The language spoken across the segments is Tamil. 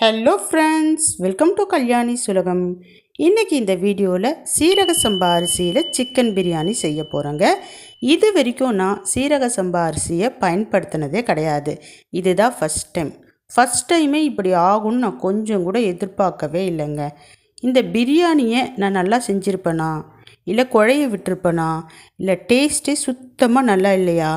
Hello friends welcome to Kalyani Sulagam இன்றைக்கி இந்த வீடியோவில் சீரக சம்பா அரிசியில் சிக்கன் பிரியாணி செய்ய போகிறேங்க இது வரைக்கும் நான் சீரக சம்பா அரிசியை பயன்படுத்தினதே கிடையாது. இதுதான் ஃபஸ்ட் டைம் ஃபஸ்ட் டைமே இப்படி ஆகும்னு நான் கொஞ்சம் கூட எதிர்பார்க்கவே இல்லைங்க. இந்த பிரியாணியை நான் நல்லா செஞ்சுருப்பேனா? இல்லை குழைய விட்டுருப்பேனா? இல்லை டேஸ்ட்டே சுத்தமாக நல்லா இல்லையா?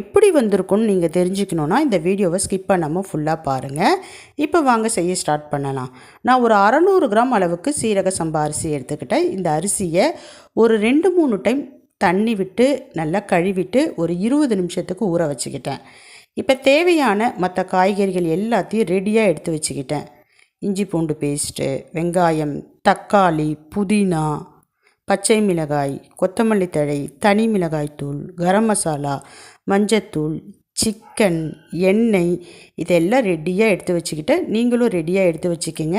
எப்படி வந்திருக்குன்னு நீங்கள் தெரிஞ்சுக்கணுன்னா இந்த வீடியோவை ஸ்கிப் பண்ணாமல் ஃபுல்லாக பாருங்கள் இப்போ வாங்க செய்ய ஸ்டார்ட் பண்ணலாம். நான் ஒரு அறநூறு கிராம் அளவுக்கு சீரக சம்பா அரிசி எடுத்துக்கிட்டேன். இந்த அரிசியை ஒரு ரெண்டு மூணு டைம் தண்ணி விட்டு நல்லா கழுவிட்டு ஒரு இருபது நிமிஷத்துக்கு ஊற வச்சுக்கிட்டேன். இப்போ தேவையான மற்ற காய்கறிகள் எல்லாத்தையும் ரெடியாக எடுத்து வச்சுக்கிட்டேன். இஞ்சி பூண்டு பேஸ்ட்டு வெங்காயம் தக்காளி புதினா பச்சை மிளகாய் கொத்தமல்லி தழை தனி மிளகாய் தூள் கரம் மசாலா மஞ்சத்தூள் சிக்கன் எண்ணெய் இதெல்லாம் ரெடியாக எடுத்து வச்சுக்கிட்டு நீங்களும் ரெடியாக எடுத்து வச்சுக்கிங்க.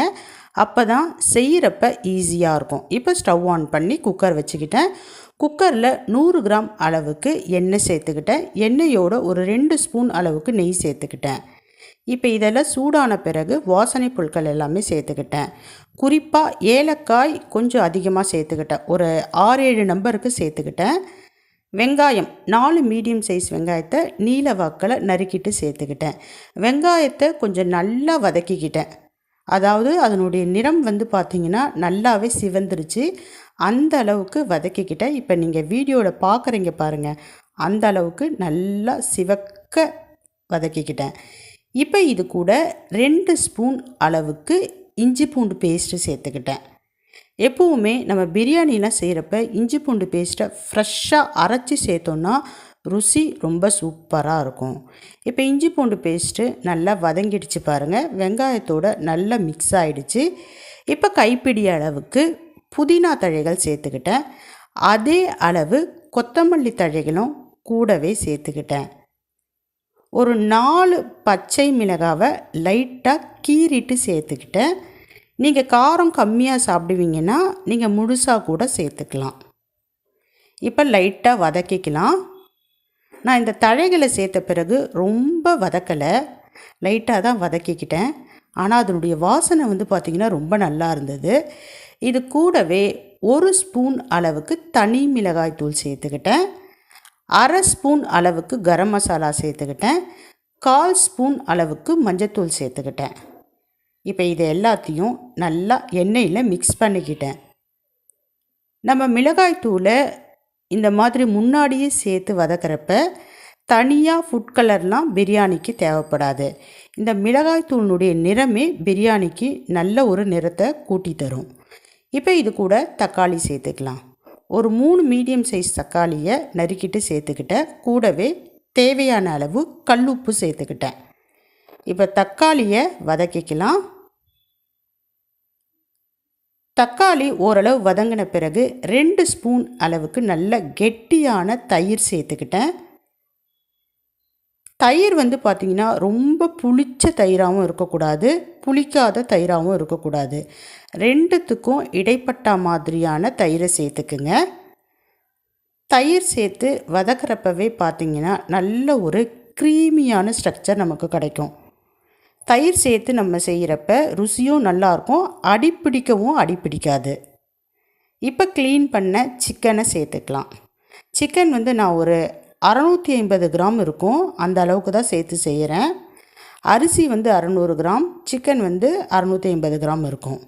அப்போ தான் செய்கிறப்ப ஈஸியாக இருக்கும். இப்போ ஸ்டவ் ஆன் பண்ணி குக்கர் வச்சுக்கிட்டேன். குக்கரில் நூறு கிராம் அளவுக்கு எண்ணெய் சேர்த்துக்கிட்டேன். எண்ணெயோட ஒரு ரெண்டு ஸ்பூன் அளவுக்கு நெய் சேர்த்துக்கிட்டேன். இப்போ இதெல்லாம் சூடான பிறகு வாசனை பொருட்கள் எல்லாமே சேர்த்துக்கிட்டேன். குறிப்பாக ஏலக்காய் கொஞ்சம் அதிகமாக சேர்த்துக்கிட்டேன். ஒரு ஆறு ஏழு நம்பருக்கு சேர்த்துக்கிட்டேன். வெங்காயம் நாலு மீடியம் சைஸ் வெங்காயத்தை நீல வாக்கில் நறுக்கிட்டு சேர்த்துக்கிட்டேன். வெங்காயத்தை கொஞ்சம் நல்லா வதக்கிக்கிட்டேன். அதாவது அதனுடைய நிறம் வந்து பார்த்திங்கன்னா நல்லாவே சிவந்துருச்சு. அந்த அளவுக்கு வதக்கிக்கிட்டேன். இப்போ நீங்கள் வீடியோவில் பார்க்குறீங்க பாருங்கள் அந்த அளவுக்கு நல்லா சிவக்க வதக்கிக்கிட்டேன். இப்போ இது கூட ரெண்டு ஸ்பூன் அளவுக்கு இஞ்சி பூண்டு பேஸ்ட்டு சேர்த்துக்கிட்டேன். எப்போவுமே நம்ம பிரியாணிலாம் செய்கிறப்ப இஞ்சி பூண்டு பேஸ்ட்டை ஃப்ரெஷ்ஷாக அரைச்சி சேர்த்தோன்னா ருசி ரொம்ப சூப்பராக இருக்கும். இப்போ இஞ்சி பூண்டு பேஸ்ட்டு நல்லா வதங்கிடுச்சு பாருங்கள் வெங்காயத்தோட நல்லா மிக்ஸ் ஆகிடுச்சு இப்போ கைப்பிடி அளவுக்கு புதினா தழைகள் சேர்த்துக்கிட்டேன். அதே அளவு கொத்தமல்லி தழைகளும் கூடவே சேர்த்துக்கிட்டேன். ஒரு நாலு பச்சை மிளகாவை லைட்டாக கீறிட்டு சேர்த்துக்கிட்டேன். நீங்கள் காரம் கம்மியாக சாப்பிடுவீங்கன்னா நீங்கள் முழுசாக கூட சேர்த்துக்கலாம். இப்போ லைட்டாக வதக்கிக்கலாம். நான் இந்த தழைகளை சேர்த்த பிறகு ரொம்ப வதக்கலை. லைட்டாக தான் வதக்கிக்கிட்டேன். ஆனால் அதனுடைய வாசனை வந்து பார்த்திங்கன்னா ரொம்ப நல்லா இருந்தது. இது கூடவே ஒரு ஸ்பூன் அளவுக்கு தனி மிளகாய் தூள் சேர்த்துக்கிட்டேன். அரை ஸ்பூன் அளவுக்கு கரம் மசாலா சேர்த்துக்கிட்டேன். கால் ஸ்பூன் அளவுக்கு மஞ்சத்தூள் சேர்த்துக்கிட்டேன். இப்போ இது எல்லாத்தையும் நல்லா எண்ணெயில் மிக்ஸ் பண்ணிக்கிட்டேன். நம்ம மிளகாய் தூளை இந்த மாதிரி முன்னாடியே சேர்த்து வதக்கிறப்ப தனியாக ஃபுட் கலர்லாம் பிரியாணிக்கு தேவைப்படாது. இந்த மிளகாய் தூளினுடைய நிறமே பிரியாணிக்கு நல்ல ஒரு நிறத்தை கூட்டி தரும். இப்போ இது கூட தக்காளி சேர்த்துக்கலாம். ஒரு மூணு மீடியம் சைஸ் தக்காளியை நறுக்கிட்டு சேர்த்துக்கிட்டேன். கூடவே தேவையான அளவு கல்லுப்பு சேர்த்துக்கிட்டேன். இப்போ தக்காளியை வதக்கிக்கலாம். தக்காளி ஓரளவு வதங்கின பிறகு ரெண்டு ஸ்பூன் அளவுக்கு நல்ல கெட்டியான தயிர் சேர்த்துக்கிட்டேன். தயிர் வந்து பார்த்திங்கன்னா ரொம்ப புளிச்ச தயிராகவும் இருக்கக்கூடாது புளிக்காத தயிராகவும் இருக்கக்கூடாது. ரெண்டுத்துக்கும் இடைப்பட்ட மாதிரியான தயிரை சேர்த்துக்குங்க. தயிர் சேர்த்து வதக்கிறப்பவே பார்த்திங்கன்னா நல்ல ஒரு க்ரீமியான ஸ்ட்ரக்சர் நமக்கு கிடைக்கும். தயிர் சேர்த்து நம்ம செய்கிறப்ப ருசியும் நல்லாயிருக்கும் அடிப்பிடிக்கவும் அடிப்பிடிக்காது. இப்போ க்ளீன் பண்ண சிக்கனை சேர்த்துக்கலாம். சிக்கன் வந்து நான் ஒரு அறநூற்றி ஐம்பது கிராம் இருக்கும் அந்த அளவுக்கு தான் சேர்த்து செய்கிறேன். அரிசி வந்து அறநூறு கிராம் சிக்கன் வந்து அறநூற்றி ஐம்பது கிராம் இருக்கும்.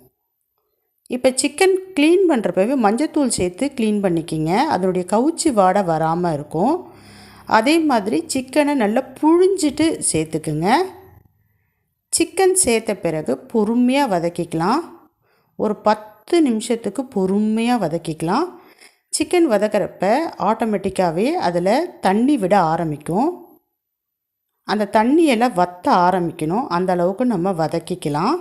இப்போ சிக்கன் க்ளீன் பண்ணுறப்பவே மஞ்சத்தூள் சேர்த்து க்ளீன் பண்ணிக்கிங்க. அதனுடைய கவுச்சி வாடை வராமல் இருக்கும். அதே மாதிரி சிக்கனை நல்லா புழிஞ்சிட்டு சேர்த்துக்குங்க. சிக்கன் சேர்த்த பிறகு பொறுமையாக வதக்கிக்கலாம். ஒரு பத்து நிமிஷத்துக்கு பொறுமையாக வதக்கிக்கலாம். சிக்கன் வதக்கிறப்ப ஆட்டோமேட்டிக்காகவே அதில் தண்ணி விட ஆரம்பிக்கும். அந்த தண்ணியெல்லாம் வத்த ஆரம்பிக்கணும். அந்த அளவுக்கு நம்ம வதக்கிக்கலாம்.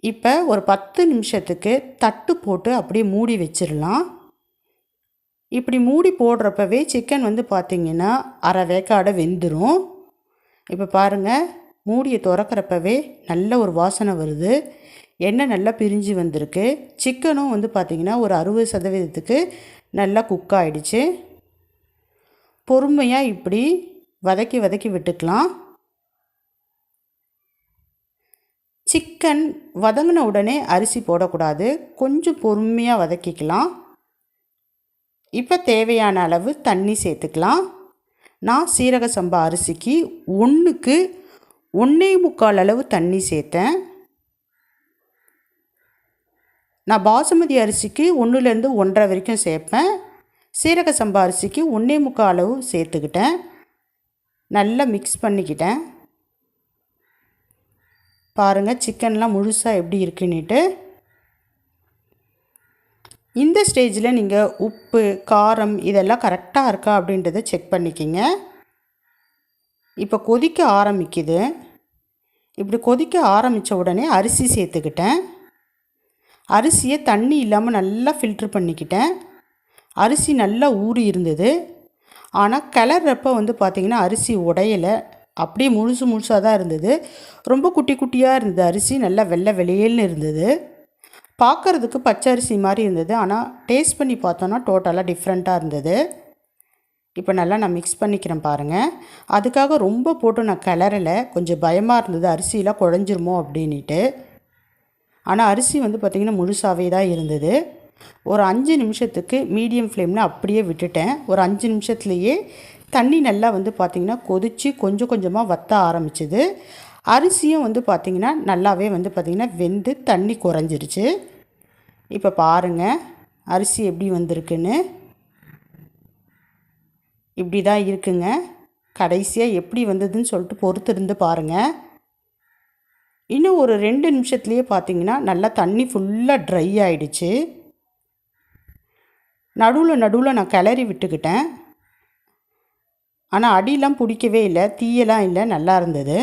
இப்போ ஒரு பத்து நிமிஷத்துக்கு தட்டு போட்டு அப்படியே மூடி வச்சிடலாம். இப்படி மூடி போடுறப்பவே சிக்கன் வந்து பார்த்திங்கன்னா அரை வேக்காடை வெந்துடும் இப்போ பாருங்கள் மூடியை திறக்கிறப்பவே நல்ல ஒரு வாசனை வருது. எண்ணெய் நல்லா பிரிஞ்சு வந்திருக்கு. சிக்கனும் வந்து பார்த்திங்கன்னா ஒரு அறுபது சதவீதத்துக்கு நல்லா குக் ஆகிடுச்சு பொறுமையாக இப்படி வதக்கி வதக்கி விட்டுக்கலாம். சிக்கன் வதங்கின உடனே அரிசி போடக்கூடாது. கொஞ்சம் பொறுமையாக வதக்கிக்கலாம். இப்போ தேவையான அளவு தண்ணி சேர்த்துக்கலாம். நான் சீரக சம்பா அரிசிக்கு ஒன்றுக்கு ஒன்றே முக்கால் அளவு தண்ணி சேர்த்தேன். நான் பாசுமதி அரிசிக்கு ஒன்றுலேருந்து ஒன்றரை வரைக்கும் சேர்ப்பேன். சீரக சம்பா அரிசிக்கு ஒன்றே முக்கால் அளவு சேர்த்துக்கிட்டேன். நல்லா மிக்ஸ் பண்ணிக்கிட்டேன். பாருங்கள் சிக்கன்லாம் முழுசாக எப்படி இருக்குன்னுட்டு. இந்த ஸ்டேஜில் நீங்கள் உப்பு காரம் இதெல்லாம் கரெக்டாக இருக்கா அப்படின்றத செக் பண்ணிக்கிங்க. இப்போ கொதிக்க ஆரம்பிக்குது. இப்படி கொதிக்க ஆரம்பித்த உடனே அரிசி சேர்த்துக்கிட்டேன். அரிசியை தண்ணி இல்லாமல் நல்லா ஃபில்ட்ரு பண்ணிக்கிட்டேன். அரிசி நல்லா ஊறி இருந்தது. ஆனால் கிளறப்ப வந்து பார்த்திங்கன்னா அரிசி உடையலை. அப்படியே முழுசு முழுசாக தான் இருந்தது. ரொம்ப குட்டி குட்டியாக இருந்தது அரிசி. நல்லா வெள்ளை வெளியேல்னு இருந்தது. பார்க்குறதுக்கு பச்சை அரிசி மாதிரி இருந்தது. ஆனால் டேஸ்ட் பண்ணி பார்த்தோன்னா டோட்டலாக டிஃப்ரெண்ட்டாக இருந்தது. இப்போ நல்லா நான் மிக்ஸ் பண்ணிக்கிறேன் பாருங்கள் அதுக்காக ரொம்ப போட்டு நான் கிளறலை. கொஞ்சம் பயமாக இருந்தது. அரிசியெலாம் குழஞ்சிருமோ அப்படின்ட்டு ஆனால் அரிசி வந்து பார்த்திங்கன்னா முழுசாகவே தான் இருந்தது. ஒரு அஞ்சு நிமிஷத்துக்கு மீடியம் ஃப்ளேமில் அப்படியே விட்டுட்டேன். ஒரு அஞ்சு நிமிஷத்துலேயே தண்ணி நல்லா வந்து பார்த்திங்கன்னா கொதித்து கொஞ்சம் கொஞ்சமாக வத்த ஆரம்பிச்சிது. அரிசியும் வந்து பார்த்திங்கன்னா நல்லாவே வந்து பார்த்திங்கன்னா வெந்து தண்ணி குறைஞ்சிருச்சு. இப்போ பாருங்கள் அரிசி எப்படி வந்திருக்குன்னு. இப்படி தான் இருக்குங்க. கடைசியாக எப்படி வந்ததுன்னு சொல்லிட்டு பொறுத்து இருந்து பாருங்கள் இன்னும் ஒரு ரெண்டு நிமிஷத்துலேயே பார்த்தீங்கன்னா நல்லா தண்ணி ஃபுல்லாக ட்ரை ஆகிடுச்சு நடுவில் நடுவில் நான் கிளறி விட்டுக்கிட்டேன். ஆனால் அடியெலாம் பிடிக்கவே இல்லை தீயெல்லாம் இல்லை நல்லா இருந்தது.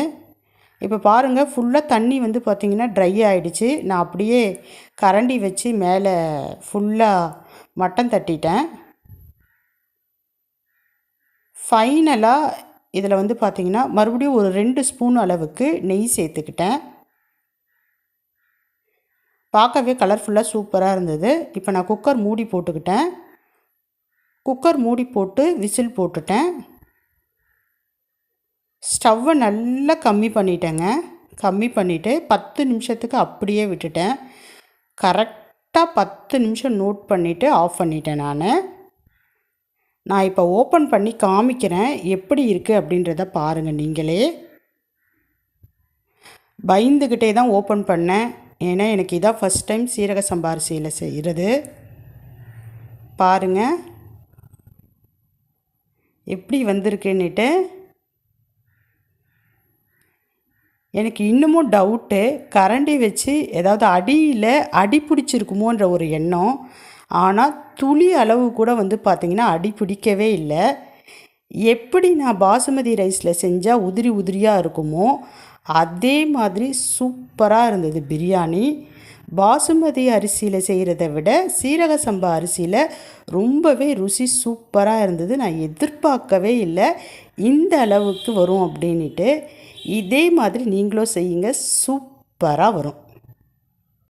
இப்போ பாருங்கள் ஃபுல்லாக தண்ணி வந்து பார்த்திங்கன்னா ட்ரை ஆகிடுச்சு நான் அப்படியே கரண்டி வச்சு மேலே ஃபுல்லாக மட்டன் தட்டிட்டேன். ஃபைனலாக இதில் வந்து பார்த்திங்கன்னா மறுபடியும் ஒரு ரெண்டு ஸ்பூன் அளவுக்கு நெய் சேர்த்துக்கிட்டேன். பார்க்கவே கலர்ஃபுல்லாக சூப்பராக இருந்தது. இப்போ நான் குக்கர் மூடி போட்டுக்கிட்டேன். குக்கர் மூடி போட்டு விசில் போட்டுட்டேன். ஸ்டவ்வை நல்லா கம்மி பண்ணிட்டேங்க. கம்மி பண்ணிவிட்டு பத்து நிமிஷத்துக்கு அப்படியே விட்டுட்டேன். கரெக்டாக பத்து நிமிஷம் நோட் பண்ணிவிட்டு ஆஃப் பண்ணிட்டேன் நான். நான் இப்போ ஓப்பன் பண்ணி காமிக்கிறேன். எப்படி இருக்குது அப்படின்றத பாருங்கள் நீங்களே. பயந்துக்கிட்டே தான் ஓப்பன் பண்ணேன். ஏன்னா எனக்கு இதான் ஃபஸ்ட் டைம் சீரக சம்பாரிசியில் செய்கிறது பாருங்கள் எப்படி வந்திருக்குன்னுட்டு. எனக்கு இன்னமும் டவுட்டு கரண்டி வச்சு ஏதாவது அடியில் அடி பிடிச்சிருக்குமோன்ற ஒரு எண்ணம். ஆனால் துளி அளவு கூட வந்து பார்த்திங்கன்னா அடி பிடிக்கவே இல்லை. எப்படி நான் பாசுமதி ரைஸில் செஞ்சால் உதிரி உதிரியாக இருக்குமோ அதே மாதிரி சூப்பராக இருந்தது பிரியாணி. பாசுமதி அரிசியில் செய்கிறத விட சீரக சம்பா அரிசியில் ரொம்பவே ருசி சூப்பராக இருந்தது. நான் எதிர்பார்க்கவே இல்லை. இந்த அளவுக்கு வரும் அப்படின்ட்டு இதே மாதிரி நீங்களும் செய்யுங்க. சூப்பராக வரும்.